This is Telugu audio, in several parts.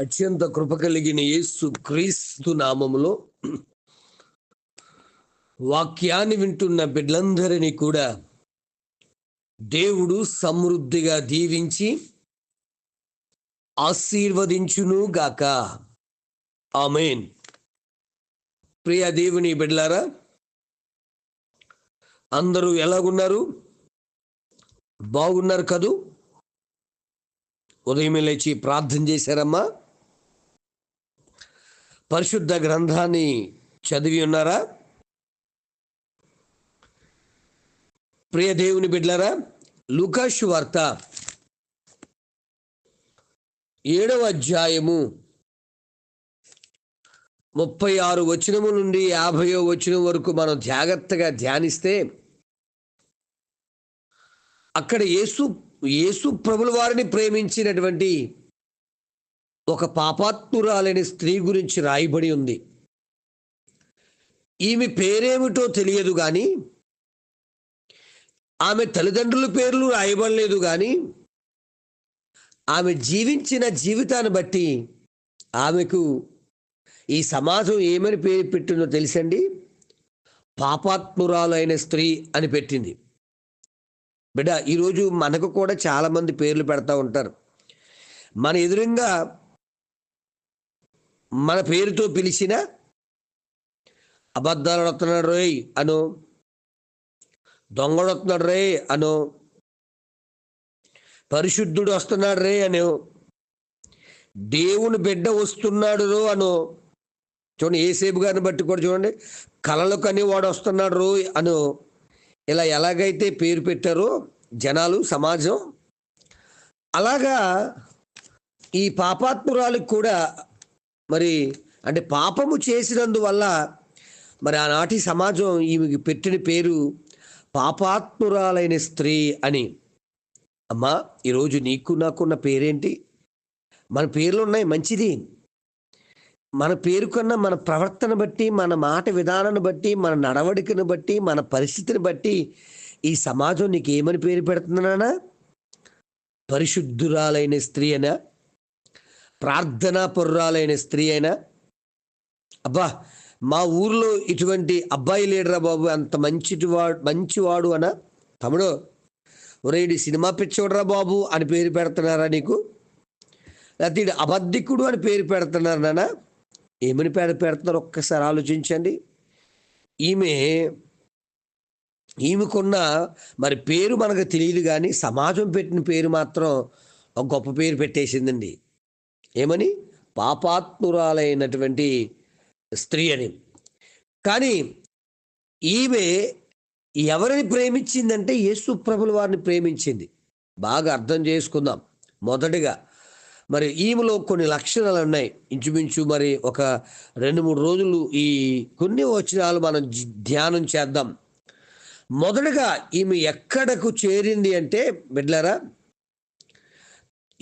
అత్యంత కృప కలిగిన యేసు క్రీస్తు నామములో వాక్యాన్ని వింటున్న బిడ్డలందరినీ కూడా దేవుడు సమృద్ధిగా దీవించి ఆశీర్వదించును గాక. ఆమెన్. ప్రియ దేవుని బిడ్డలారా అందరూ ఎలాగున్నారు? బాగున్నారు కదూ? ఉదయం లేచి ప్రార్థన చేశారమ్మా. పరిశుద్ధ గ్రంథాన్ని చదివి ఉన్నారా? ప్రియ దేవుని బిడ్డలారా లుకాషు వార్త ఏడవ అధ్యాయము ముప్పై ఆరు వచనము నుండి యాభయో వచనం వరకు మనం జాగ్రత్తగా ధ్యానిస్తే అక్కడ యేసు యేసు ప్రభుల వారిని ప్రేమించినటువంటి ఒక పాపాత్మురాలైన స్త్రీ గురించి రాయబడి ఉంది. ఈమె పేరేమిటో తెలియదు కానీ ఆమె తల్లిదండ్రుల పేర్లు రాయబడలేదు కానీ ఆమె జీవించిన జీవితాన్ని బట్టి ఆమెకు ఈ సమాజం ఏమని పేరు పెట్టిందో తెలుసండి? పాపాత్మురాలైన స్త్రీ అని పెట్టింది. బిడ్డ ఈరోజు మనకు కూడా చాలామంది పేర్లు పెడతా ఉంటారు. మన ఎదురుగా మన పేరుతో పిలిచిన అబద్ధాలు వస్తున్నాడు రోయ్ అను. దొంగడు వస్తున్నాడు రే అను. పరిశుద్ధుడు వస్తున్నాడు రే అను. దేవుని బిడ్డ వస్తున్నాడు రో అను. చూడండి ఏసేపు గారిని బట్టి కూడా చూడండి. కలలు కని వాడు వస్తున్నాడు రో అను. ఇలా ఎలాగైతే పేరు పెట్టారో జనాలు సమాజం. అలాగా ఈ పాపాత్మురాలకు కూడా మరి అంటే పాపము చేసినందువల్ల మరి ఆనాటి సమాజం ఈమెకి పెట్టిన పేరు పాపాత్మురాలైన స్త్రీ అని. అమ్మా ఈరోజు నీకు నాకున్న పేరేంటి? మన పేర్లు ఉన్నాయి మంచిది. మన పేరు కన్నా మన ప్రవర్తన బట్టి మన మాట విధానాన్ని బట్టి మన నడవడికను బట్టి మన పరిస్థితిని బట్టి ఈ సమాజం నీకు ఏమని పేరు పెడుతున్నానా పరిశుద్ధురాలైన స్త్రీ అయినా ప్రార్థనా పుర్రాలైన స్త్రీ అయినా అబ్బా మా ఊర్లో ఇటువంటి అబ్బాయి లేడరా బాబు అంత మంచివాడు మంచివాడు అన? తమ్ముడు ఒరేడి సినిమా పిచ్చోడరా బాబు అని పేరు పెడుతున్నారా నీకు? లేకపోతే ఈడు అబద్ధికుడు అని పేరు పెడుతున్నారు నాన్న ఏమని పేరు పెడుతున్నారు? ఒక్కసారి ఆలోచించండి. ఈమె ఈమెకున్న మరి పేరు మనకు తెలియదు కానీ సమాజం పెట్టిన పేరు మాత్రం ఒక గొప్ప పేరు పెట్టేసిందండి. ఏమని? పాపాత్మురాలైనటువంటి స్త్రీ అని కానీ ఈమె ఎవరిని ప్రేమించిందంటే యేసు ప్రభుల వారిని ప్రేమించింది. బాగా అర్థం చేసుకుందాం. మొదటిగా మరి ఈమెలో కొన్ని లక్షణాలు ఉన్నాయి. ఇంచుమించు మరి ఒక రెండు మూడు రోజులు ఈ కొన్ని వచనాలు మనం ధ్యానం చేద్దాం. మొదటగా ఈమె ఎక్కడకు చేరింది అంటే బిడ్లరా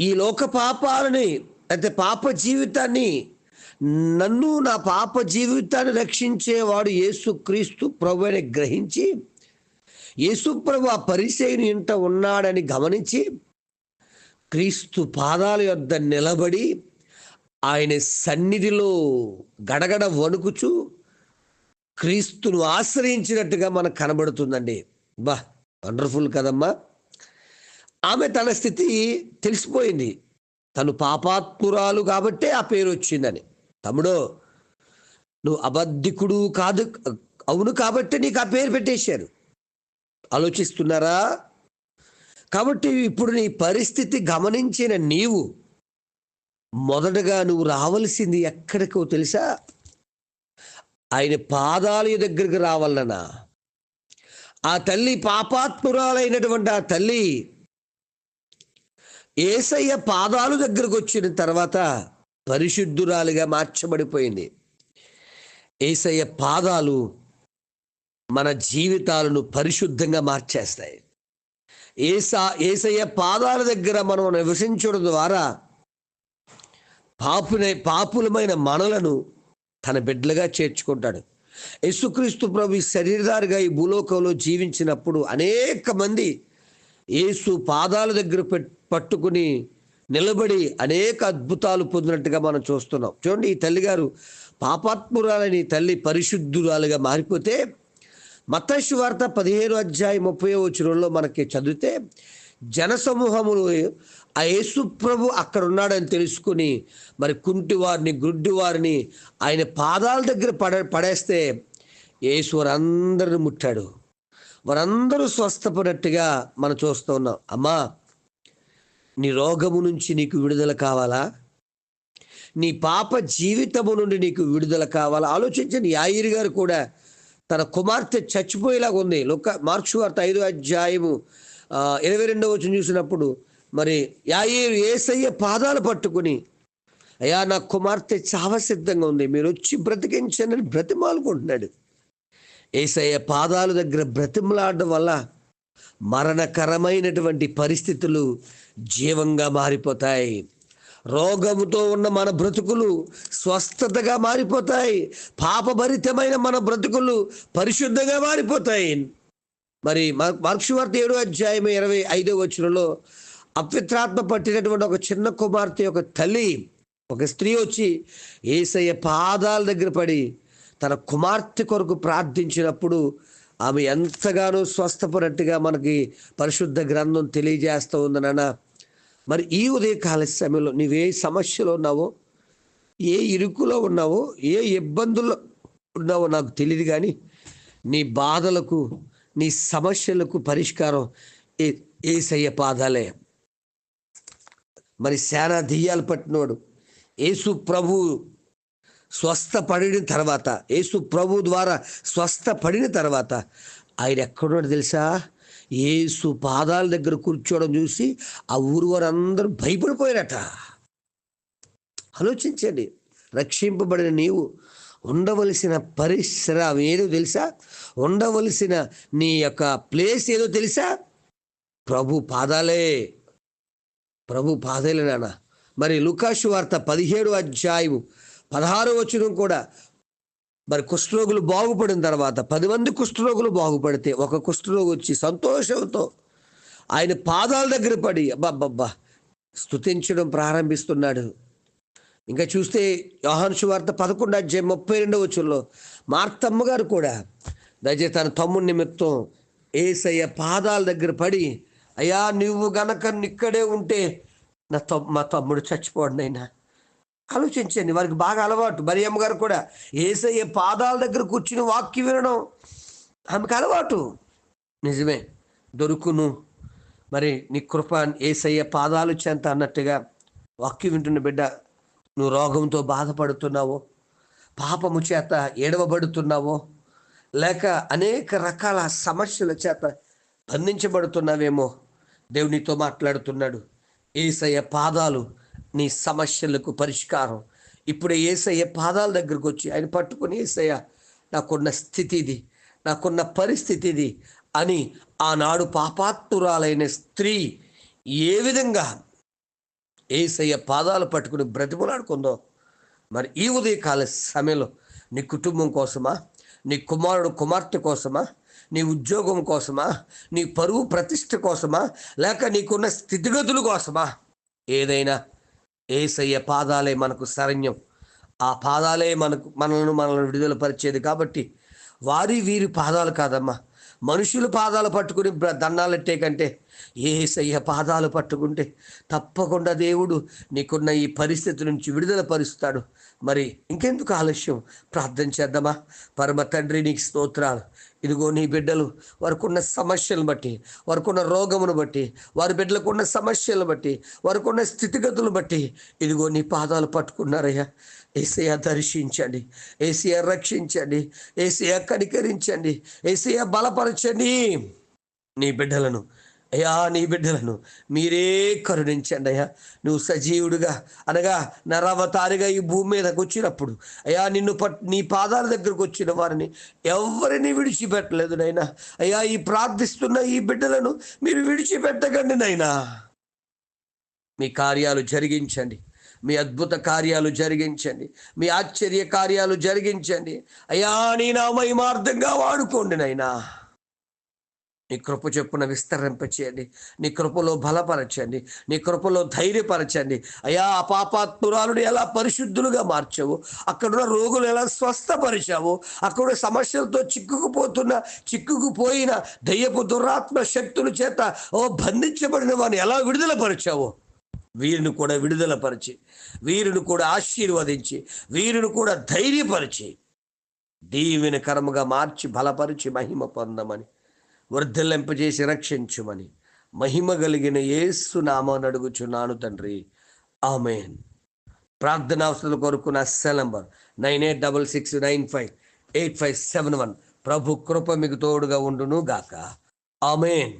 ఈ లోక పాపాలని అయితే పాప జీవితాన్ని నన్ను నా పాప జీవితాన్ని రక్షించేవాడు యేసు క్రీస్తు ప్రభు అని గ్రహించి యేసు ప్రభు ఆ పరిచయని ఇంట ఉన్నాడని గమనించి క్రీస్తు పాదాల యొద్ద నిలబడి ఆయన సన్నిధిలో గడగడ వణుకుచు క్రీస్తును ఆశ్రయించినట్టుగా మనకు కనబడుతుందండి. బా వండర్ఫుల్ కదమ్మా. ఆమె తన స్థితి తెలిసిపోయింది. తను పాపాత్మురాలు కాబట్టే ఆ పేరు వచ్చిందని. తమ్ముడో నువ్వు అబద్ధికుడు కాదు అవును కాబట్టి నీకు ఆ పేరు పెట్టేశారు. ఆలోచిస్తున్నారా? కాబట్టి ఇప్పుడు నీ పరిస్థితి గమనించిన నీవు మొదటగా నువ్వు రావలసింది ఎక్కడికో తెలుసా? ఆయన పాదాల దగ్గరికి రావాలన్నా. ఆ తల్లి పాపాత్మురాలైనటువంటి ఆ తల్లి ఏసయ్య పాదాలు దగ్గరకు వచ్చిన తర్వాత పరిశుద్ధురాలుగా మార్చబడిపోయింది. ఏసయ్య పాదాలు మన జీవితాలను పరిశుద్ధంగా మార్చేస్తాయి. ఏసా ఏసయ్య పాదాల దగ్గర మనం నివసించడం ద్వారా పాపునే పాపులమైన మనలను తన బిడ్డలుగా చేర్చుకుంటాడు. యేసుక్రీస్తు ప్రభు శరీరదారిగా ఈ భూలోకంలో జీవించినప్పుడు అనేక మంది యేసు పాదాల దగ్గర పట్టుకుని నిలబడి అనేక అద్భుతాలు పొందినట్టుగా మనం చూస్తున్నాం. చూడండి ఈ తల్లిగారు పాపాత్మురాలని తల్లి పరిశుద్ధురాలుగా మారిపోతే మతశు వార్త పదిహేను అధ్యాయం ముప్పై వచనంలో మనకి చదివితే జనసమూహములు ఆ యేసు ప్రభు అక్కడ ఉన్నాడని తెలుసుకుని మరి కుంటి వారిని గుడ్డి వారిని ఆయన పాదాల దగ్గర పడ పడేస్తే యేసు వారందరిని ముట్టాడు. వారందరూ స్వస్థపడినట్టుగా మనం చూస్తూ ఉన్నాం. అమ్మా నీ రోగము నుంచి నీకు విడుదల కావాలా? నీ పాప జీవితము నుండి నీకు విడుదల కావాలా? ఆలోచించండి యాయిర్ గారు కూడా తన కుమార్తె చచ్చిపోయేలాగా ఉంది. లోక మార్చు వార్త ఐదో అధ్యాయము ఇరవై రెండవ వచ్చిన చూసినప్పుడు మరి యాయిరు ఏసయ్య పాదాలు పట్టుకుని అయ్యా నా కుమార్తె చావసిద్ధంగా ఉంది. మీరు వచ్చి బ్రతికించండి బ్రతిమాలుకుంటున్నాడు. ఏసయ్య పాదాల దగ్గర బ్రతిమలాడడం వల్ల మరణకరమైనటువంటి పరిస్థితులు జీవంగా మారిపోతాయి. రోగముతో ఉన్న మన బ్రతుకులు స్వస్థతగా మారిపోతాయి. పాపభరితమైన మన బ్రతుకులు పరిశుద్ధంగా మారిపోతాయి. మరి మార్క్షవార్త ఏడో అధ్యాయం ఇరవై ఐదో వచ్చినలో అపవిత్రాత్మ పట్టినటువంటి ఒక చిన్న కుమార్తె ఒక తల్లి ఒక స్త్రీ వచ్చి ఏసయ్య పాదాల దగ్గర పడి తన కుమార్తె కొరకు ప్రార్థించినప్పుడు ఆమె ఎంతగానో స్వస్థపడినట్టుగా మనకి పరిశుద్ధ గ్రంథం తెలియజేస్తూ ఉందనన్న మరి ఈ ఉదయకాల సమయంలో నీవే సమస్యలో ఉన్నావో ఏ ఇరుకులో ఉన్నావో ఏ ఇబ్బందుల్లో ఉన్నావో నాకు తెలియదు కానీ నీ బాధలకు నీ సమస్యలకు పరిష్కారం ఏ ఏసయ్య పాదాలే. మరి శానా దెయ్యాలు పట్టినవాడు యేసు ప్రభు స్వస్థపడిన తర్వాత యేసు ప్రభు ద్వారా స్వస్థపడిన తర్వాత ఆయన ఎక్కడున్నాడు తెలుసా? యేసు పాదాల దగ్గర కూర్చోవడం చూసి ఆ ఊరు వారందరూ భయపడిపోయారట. ఆలోచించండి రక్షింపబడిన నీవు ఉండవలసిన పరిశ్రమ ఏదో తెలుసా? ఉండవలసిన నీ యొక్క ప్లేస్ ఏదో తెలుసా? ప్రభు పాదాలే ప్రభు పాదాలే నాన్న. మరి లుకాషు వార్త పదిహేడు అధ్యాయము పదహారు వచనం కూడా. మరి కుష్ఠరోగులు బాగుపడిన తర్వాత పది మంది కుష్ఠరోగులు బాగుపడితే ఒక కుష్ఠరోగి వచ్చి సంతోషంతో ఆయన పాదాల దగ్గర పడి అబ్బాబ్బా స్తుతించడం ప్రారంభిస్తున్నాడు. ఇంకా చూస్తే యోహాను వార్త పదకొండు అధ్యాయం ముప్పై రెండవ వచ్చుల్లో మార్తమ్మ గారు కూడా దయచేసి తన తమ్ముడి నిమిత్తం ఏసయ్య పాదాల దగ్గర పడి అయ్యా నువ్వు గనక ఇక్కడే ఉంటే నా తమ్ మా తమ్ముడు చచ్చిపోండి అయినా ఆలోచించండి. వారికి బాగా అలవాటు. మరియమ్మ గారు కూడా ఏసయ్య పాదాల దగ్గర కూర్చుని వాక్యం వినడం ఆమెకు అలవాటు. నిజమే. దొరుకును. మరి నీ కృప ఏసయ్య పాదాలు చెంత అన్నట్టుగా వాక్యం వింటున్న బిడ్డ నువ్వు రోగంతో బాధపడుతున్నావో పాపము చేత ఏడవబడుతున్నావో లేక అనేక రకాల సమస్యల చేత బంధించబడుతున్నావేమో దేవునితో మాట్లాడుతున్నాడు. ఏసయ్య పాదాలు నీ సమస్యలకు పరిష్కారం. ఇప్పుడు ఏసయ్య పాదాల దగ్గరకు వచ్చి ఆయన పట్టుకుని ఏసయ్య నాకున్న స్థితి ఇది నాకున్న పరిస్థితి ఇది అని ఆనాడు పాపాత్మురాలైన స్త్రీ ఏ విధంగా ఏసయ్య పాదాలు పట్టుకుని బ్రతిమలాడుకుందో మరి ఈ ఉదయకాల సమయంలో నీ కుటుంబం కోసమా నీ కుమారుడు కుమార్తె కోసమా నీ ఉద్యోగం కోసమా నీ పరువు ప్రతిష్ట కోసమా లేక నీకున్న స్థితిగతుల కోసమా? ఏదైనా ఏసయ్య పాదాలే మనకు శరణ్యం. ఆ పాదాలే మనకు మనల్ని మనల్ని విడుదల పరిచేది కాబట్టి వారి వీరి పాదాలు కాదమ్మా. మనుషుల పాదాలు పట్టుకుని దండాలెట్టే కంటే ఏసయ్య పాదాలు పట్టుకుంటే తప్పకుండా దేవుడు నీకున్న ఈ పరిస్థితి నుంచి విడుదల పరుస్తాడు. మరి ఇంకెందుకు ఆలస్యం? ప్రార్థన చేద్దామా? పరమ తండ్రి నీకు స్తోత్రాలు. ఇదిగో నీ బిడ్డలు వారికున్న సమస్యలను బట్టి వారికున్న రోగమును బట్టి వారి బిడ్డలకున్న సమస్యలను బట్టి వారికున్న స్థితిగతులను బట్టి ఇదిగో నీ పాదాలు పట్టుకున్నారయ్యా. ఏసయ్య దర్శించండి. ఏసయ్య రక్షించండి. ఏసయ్య కనికరించండి. ఏసయ్య బలపరచండి. నీ బిడ్డలను అయ్యా నీ బిడ్డలను మీరే కరుణించండి అయ్యా. నువ్వు సజీవుడుగా అనగా నరవతారిగా ఈ భూమి మీదకి వచ్చినప్పుడు అయ్యా నిన్ను పట్ నీ పాదాల దగ్గరకు వచ్చిన వారిని ఎవరిని విడిచిపెట్టలేదు నైనా అయ్యా ఈ ప్రార్థిస్తున్న ఈ బిడ్డలను మీరు విడిచిపెట్టకండి నైనా మీ కార్యాలు జరిగించండి. మీ అద్భుత కార్యాలు జరిగించండి. మీ ఆశ్చర్య కార్యాలు జరిగించండి. అయ్యా నీ నా మహిమార్థంగా వాడుకోండి నైనా నీ కృప చెప్పున విస్తరింపచేయండి. నీ కృపలో బలపరచండి. నీ కృపలో ధైర్యపరచండి. అయా ఆ ఎలా పరిశుద్ధులుగా మార్చావు? అక్కడున్న రోగులు ఎలా స్వస్థపరిచావు? అక్కడ సమస్యలతో చిక్కుకుపోతున్న చిక్కుకుపోయిన దయ్యపు దురాత్మ శక్తుల చేత ఓ బంధించబడిన వారిని ఎలా విడుదలపరిచావు? వీరిని కూడా విడుదలపరిచి వీరిని కూడా ఆశీర్వదించి వీరిని కూడా ధైర్యపరిచి దీవిని కర్మగా మార్చి బలపరిచి మహిమ పొందమని వర్ధలింపజేసి రక్షించుమని. మహిమ కలిగిన యేసు నామాన్ని అడుగుచున్నాను తండ్రి. ఆమెన్. ప్రార్థనావసరాల కొరకు నా cell number nine eight double six nine five eight five seven one ప్రభు కృప మీకు తోడుగా ఉండును గాక ఆమెన్